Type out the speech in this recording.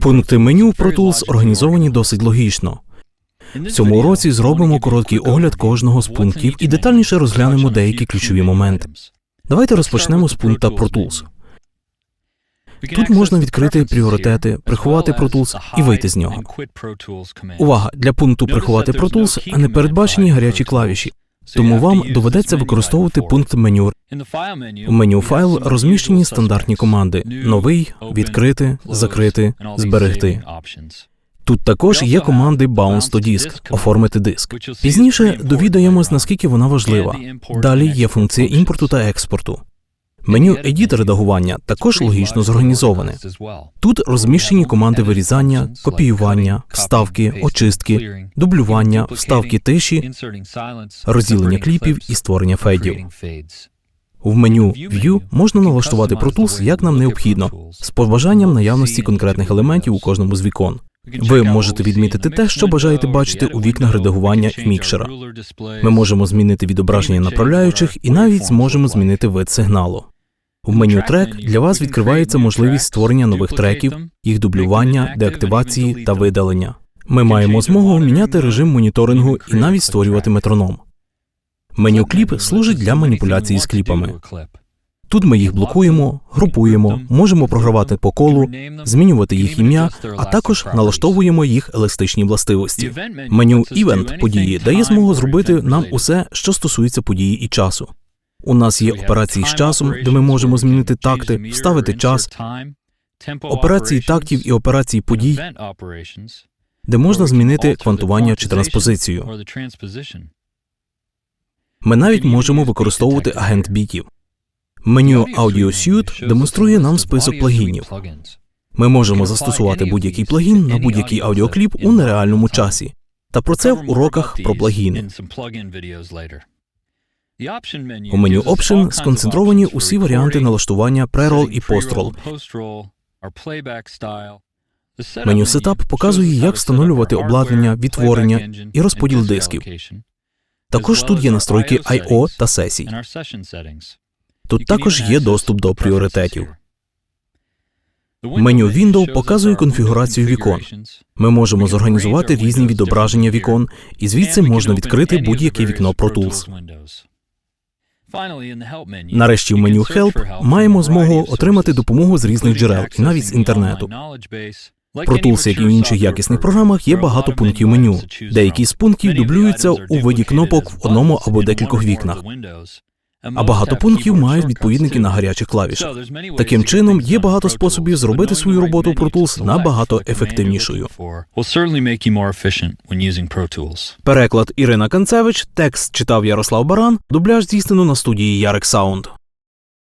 Пункти меню Pro Tools організовані досить логічно. В цьому році зробимо короткий огляд кожного з пунктів і детальніше розглянемо деякі ключові моменти. Давайте розпочнемо з пункта Pro Tools. Тут можна відкрити пріоритети, приховати Pro Tools і вийти з нього. Увага! Для пункту приховати Pro Tools не передбачені гарячі клавіші, тому вам доведеться використовувати пункт меню. У меню файл розміщені стандартні команди: новий, відкрити, закрити, зберегти. Тут також є команди Bounce to Disk – оформити диск. Пізніше довідаємось, наскільки вона важлива. Далі є функція імпорту та експорту. Меню Edit редагування також логічно зорганізоване. Тут розміщені команди вирізання, копіювання, вставки, очистки, дублювання, вставки тиші, розділення кліпів і створення фейдів. В меню View можна налаштувати Pro Tools як нам необхідно, з побажанням наявності конкретних елементів у кожному з вікон. Ви можете відмітити те, що бажаєте бачити у вікнах редагування мікшера. Ми можемо змінити відображення направляючих і навіть зможемо змінити вид сигналу. В меню трек для вас відкривається можливість створення нових треків, їх дублювання, деактивації та видалення. Ми маємо змогу міняти режим моніторингу і навіть створювати метроном. Меню кліп служить для маніпуляції з кліпами. Тут ми їх блокуємо, групуємо, можемо програвати по колу, змінювати їх ім'я, а також налаштовуємо їх еластичні властивості. Меню Event події дає змогу зробити нам усе, що стосується події і часу. У нас є операції з часом, де ми можемо змінити такти, вставити час, операції тактів і операції подій, де можна змінити квантування чи транспозицію. Ми навіть можемо використовувати агент бітів. Меню Audio Suite демонструє нам список плагінів. Ми можемо застосувати будь-який плагін на будь-який аудіокліп у нереальному часі. Та про це в уроках про плагіни. У меню Option сконцентровані усі варіанти налаштування pre-roll і post-roll. Меню Setup показує, як встановлювати обладнання, відтворення і розподіл дисків. Також тут є настройки I.O. та сесій. Тут також є доступ до пріоритетів. Меню Window показує конфігурацію вікон. Ми можемо зорганізувати різні відображення вікон, і звідси можна відкрити будь-яке вікно Pro Tools. Нарешті в меню Help маємо змогу отримати допомогу з різних джерел навіть з інтернету. Pro Tools, як і в інших якісних програмах, є багато пунктів меню. Деякі з пунктів дублюються у виді кнопок в одному або декількох вікнах. А багато пунктів мають відповідники на гарячих клавішах. Таким чином, є багато способів зробити свою роботу Pro Tools набагато ефективнішою. Переклад Ірина Канцевич, текст читав Ярослав Баран, дубляж здійснено на студії Ярик Саунд.